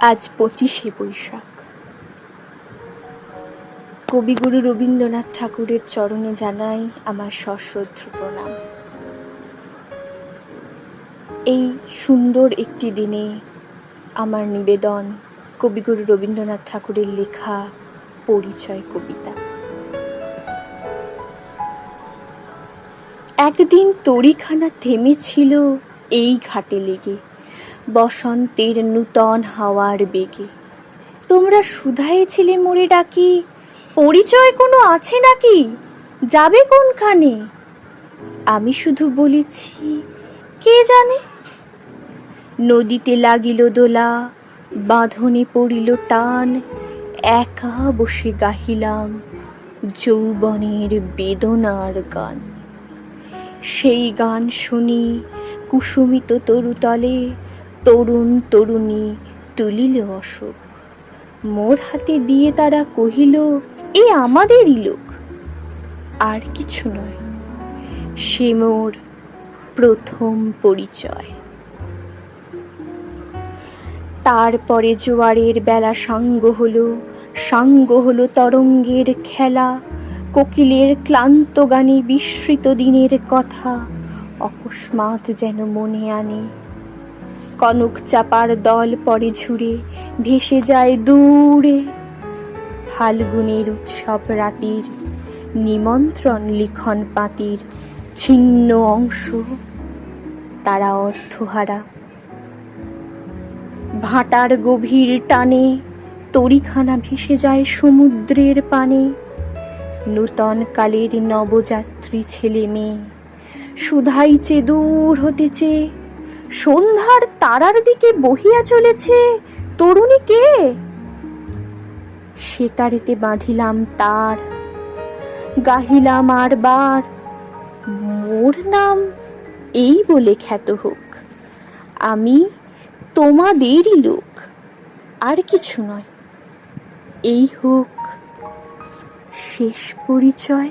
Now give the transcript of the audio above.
আজ পঁচিশে বৈশাখ। কবিগুরু রবীন্দ্রনাথ ঠাকুরের চরণে জানাই আমার সশ্রদ্ধ প্রণাম। এই সুন্দর একটি দিনে আমার নিবেদন কবিগুরু রবীন্দ্রনাথ ঠাকুরের লেখা পরিচয় কবিতা। একদিন তরিখানা থেমেছিল এই ঘাটে লেগে। বসন্তের নূতন হাওয়ার বেগে। তোমরা শুধাইছিলে মোরে ডাকি, পরিচয় কোনো আছে নাকি? যাবে কোনখানে? আমি শুধু বলেছি, কে জানে? নদীতে লাগিল দোলা, বাঁধনে পড়িল টান, একা বসে গাহিলাম যৌবনের বেদনার গান। সেই গান শুনি কুসুমিত তরুতলে তরুণ তরুণী তুলিল অশোক। মোর হাতে দিয়ে তারা কহিল, এ আমাদেরই লোক। আর কিছু নয়, সে মোর প্রথম পরিচয়। তারপরে জোয়ারের বেলা সাঙ্গ হলো সাঙ্গ হলো তরঙ্গের খেলা, কোকিলের ক্লান্ত গানে বিস্মৃত দিনের কথা, অকস্মাৎ যেন মনে আনে কনক চাপার দল পরে ঝুড়ে, ভেসে যায় দূরে। ফাল্গুনের উৎসব রাতির, নিমন্ত্রণ লিখন পাতির ছিন্ন অংশ, তারা অর্থহারা। ভাটার গভীর টানে তরিখানা ভেসে যায় সমুদ্রের পানে। নূতন কালের নবযাত্রী ছেলে মেয়ে, সুধাইছে দূর হতেছে সন্ধ্যার তারার দিকে বহিয়া চলেছে, তরুণী কে? সেতারেতে বাঁধিলাম তার, গাহিলাম আর বার। মোর নাম এই বলে খ্যাত হোক, আমি তোমাদেরই লোক, আর কিছু নয়। এই হোক শেষ পরিচয়।